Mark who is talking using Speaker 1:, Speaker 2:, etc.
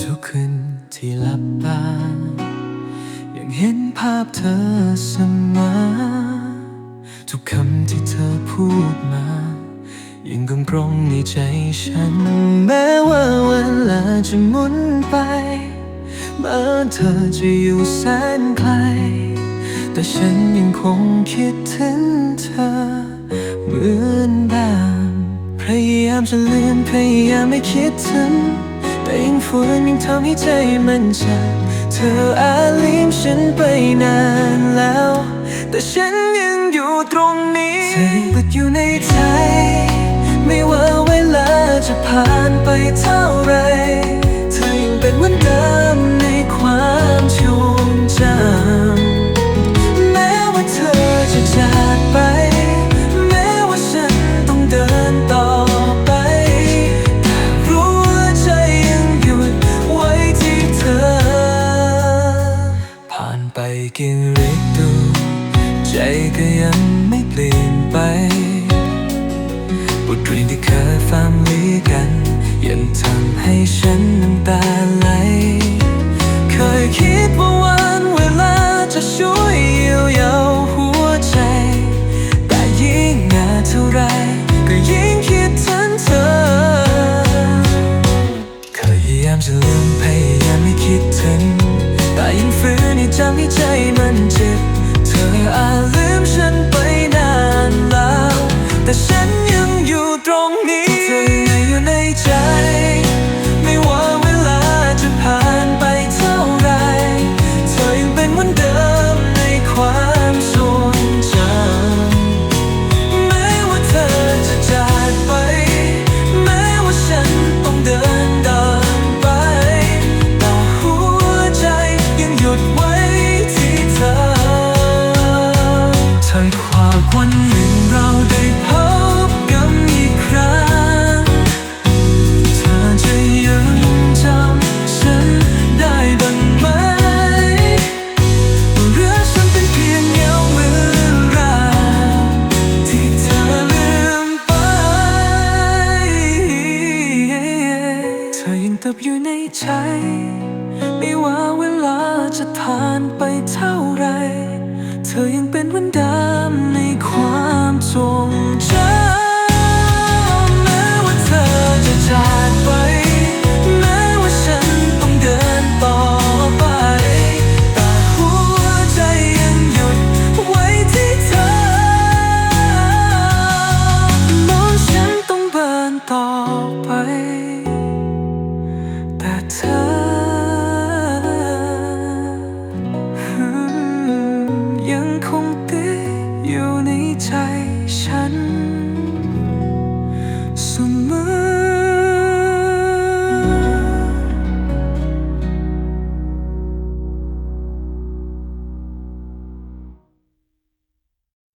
Speaker 1: ทุกคืนที่หลับตา ยังเห็นภาพเธอเสมอ ทุกคำที่เธอพูดมา ยังกำกรองในใจฉัน แม้ว่าเวลาจะหมุนไปม้เธอจะอยู่แสนไกล แต่ฉันยังคงคิดถึงเธอ เหมือนเดิมพยายามจะลืมพยายามไม่คิดถึง แต่ยังฝืนยังทำให้ใจมันเจ็บเธออาลืมฉันไปนาน กี่ฤดูใจก็ยังไม่เปลี่ยนไปบทเรียนที่เคยฟังลีกัน ยังทำให้ฉันน้ำตาไหล เคยคิดว่าวันเวลาจะช่วยเยียวยาหัวใจ แต่ยิ่งนานเท่าไรก็ยิ่งคิดถึงเธอพยายามจะลืม ติบอยู่ในใจ ไม่ว่าเวลาจะผ่านไปเท่าไร เธอยังเป็นเหมืนดำในความทรง